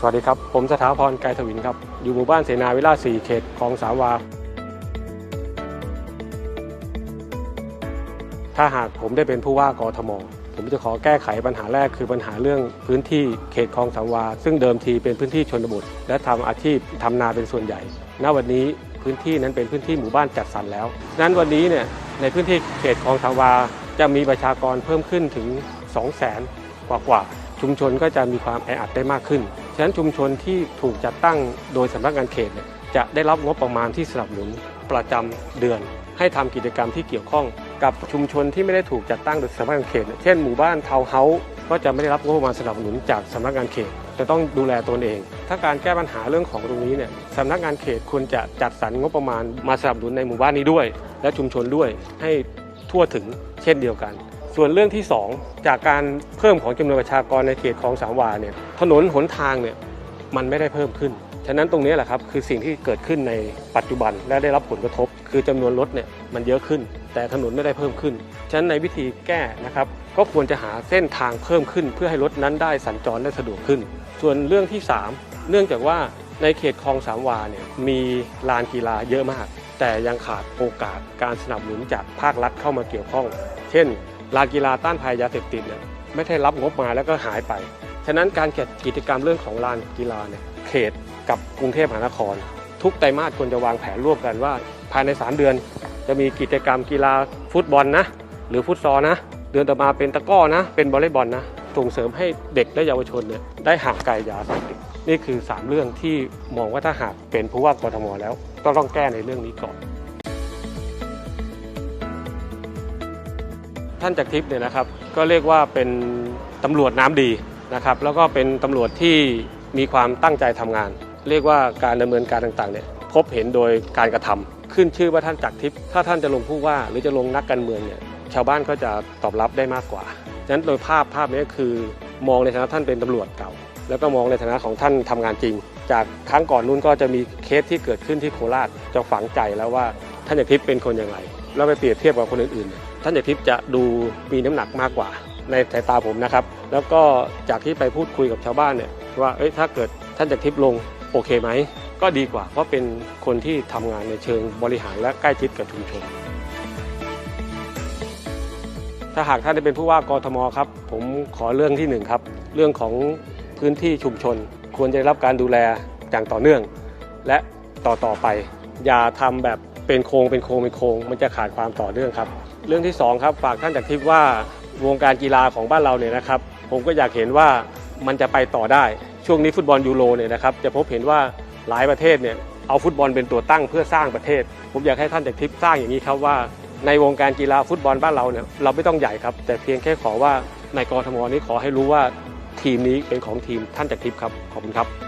สวัสดีครับ ผมสถาพร ไกรทวินครับ อยู่หมู่บ้านเสนาวิลาศ4เขตคลองสามวา ถ้าหากผมได้เป็นผู้ว่ากทม ผมจะขอแก้ไขปัญหาแรกคือปัญหาเรื่องพื้นที่เขตคลองสามวา ซึ่งเดิมทีเป็นพื้นที่ชนบท และทำอาชีพทำนาเป็นส่วนใหญ่ ณ วันนี้พื้นที่นั้นเป็นพื้นที่หมู่บ้านจัดสรรแล้ว นั้นวันนี้เนี่ยในพื้นที่เขตคลองสามวา จะมีประชากรเพิ่มขึ้นถึง 2 0 0 0 0 0กว่ากว่าชุมชนก็จะมีความแออัดได้มากขึ้น ฉะนั้นชุมชนที่ถูกจัดตั้งโดยสำนักงานเขตเนี่ยจะได้รับงบประมาณที่สนับสนุนประจำเดือน ให้ทำกิจกรรมที่เกี่ยวข้อง กับชุมชนที่ไม่ได้ถูกจัดตั้งโดยสำนักงานเขต เช่นหมู่บ้านทาวเฮาส์ก็จะไม่ได้รับงบประมาณสนับสนุนจากสำนักงานเขตจะต้องดูแลตนเอง ถ้าการแก้ปัญหาเรื่องของตรงนี้เนี่ยสำนักงานเขตควรจะจัดสรรงบประมาณมาสนับสนุนในหมู่บ้านนี้ด้วย และชุมชนด้วยให้ทั่วถึงเช่นเดียวกัน ส่วนเรื่องที่ 2 จากการเพิ่มของจำนวนประชากรในเขตคลองสามวาเนี่ยถนนหนทางเนี่ยมันไม่ได้เพิ่มขึ้น ฉะนั้นตรงนี้แหละครับคือสิ่งที่เกิดขึ้นในปัจจุบันและได้รับผลกระทบ คือจำนวนรถเนี่ยมันเยอะขึ้น แต่ถนนไม่ได้เพิ่มขึ้น ฉะนั้นในวิธีแก้นะครับก็ควรจะหาเส้นทางเพิ่มขึ้น เพื่อให้รถนั้นได้สัญจรได้สะดวกขึ้น ส่วนเรื่องที่ 3 เนื่องจากว่าในเขตคลองสามวาเนี่ยมีลานกีฬาเยอะมาก แต่ยังขาดโอกาสการสนับสนุนจากภาครัฐเข้ามาเกี่ยวข้อง เช่น ลานกีฬาต้านภัยยาเสพติดเนี่ยไม่ได้รับงบมาแล้วก็หายไป ฉะนั้นการจัดกิจกรรมเรื่องของลานกีฬาเนี่ยเขตกับกรุงเทพมหานคร ทุกไตรมาสควรจะวางแผนร่วมกันว่า ภายใน 3 เดือน จะมีกิจกรรมกีฬาฟุตบอลนะ หรือฟุตซอลนะ เดือนต่อมาเป็นตะก้อนะ เป็นวอลเลย์บอลนะส่งเสริมให้เด็กและเยาวชนเนี่ยได้ห่างไกลยาเสพติดนี่คือ 3 เรื่องที่มองว่าถ้าหากเป็นผู้ว่ากทมแล้วก็ต้องแก้ในเรื่องนี้ก่อน ท่านจักรทิพย์เนี่ยนะครับก็เรียกว่าเป็นตำรวจน้ำดีนะครับแล้วก็เป็นตำรวจที่มีความตั้งใจทำงาน เรียกว่าการดำเนินการต่างๆเนี่ยพบเห็นโดยการกระทำขึ้นชื่อว่าท่านจักรทิพย์ถ้าท่านจะลงผู้ว่าหรือจะลงนักการเมืองเนี่ยชาวบ้านก็จะตอบรับได้มากกว่าฉะนั้นโดยภาพภาพนี้คือมองในฐานะท่านเป็นตำรวจเก่า แล้วก็มองในฐานะของท่านทำงานจริง จากครั้งก่อนนู้นก็จะมีเคสที่เกิดขึ้นที่โคราชจะฝังใจแล้วว่าท่านจักรทิพย์เป็นคนอย่างไรแล้วไปเปรียบเทียบกับคนอื่นๆ ท่านจากทิพย์จะดูมีน้ำหนักมากกว่าในสายตาผมนะครับ แล้วก็จากที่ไปพูดคุยกับชาวบ้านเนี่ยว่าเอ้ยถ้าเกิดท่านจากทิพย์ลงโอเคไหม ก็ดีกว่า เพราะเป็นคนที่ทำงานในเชิงบริหารและใกล้ชิดกับชุมชน ถ้าหากท่านได้เป็นผู้ว่ากทมครับ ผมขอเรื่องที่หนึ่งครับ เรื่องของพื้นที่ชุมชน ควรจะได้รับการดูแลอย่างต่อเนื่อง และต่อต่อไป อย่าทำแบบ เป็นโครงเป็นโครงเป็นโครงมันจะขาดความต่อเนื่องครับ เรื่องที่สองครับฝากท่านจากทิพย์ว่าวงการกีฬาของบ้านเราเนี่ยนะครับ ผมก็อยากเห็นว่ามันจะไปต่อได้ ช่วงนี้ฟุตบอลยูโรเนี่ยนะครับจะพบเห็นว่าหลายประเทศเนี่ยเอาฟุตบอลเป็นตัวตั้งเพื่อสร้างประเทศ ผมอยากให้ท่านจากทิพย์สร้างอย่างนี้ครับว่า ในวงการกีฬาฟุตบอลบ้านเราเนี่ยเราไม่ต้องใหญ่ครับ แต่เพียงแค่ขอว่าในกรทมนี้ขอให้รู้ว่าทีมนี้เป็นของทีมท่านจากทิพย์ครับขอบคุณครับ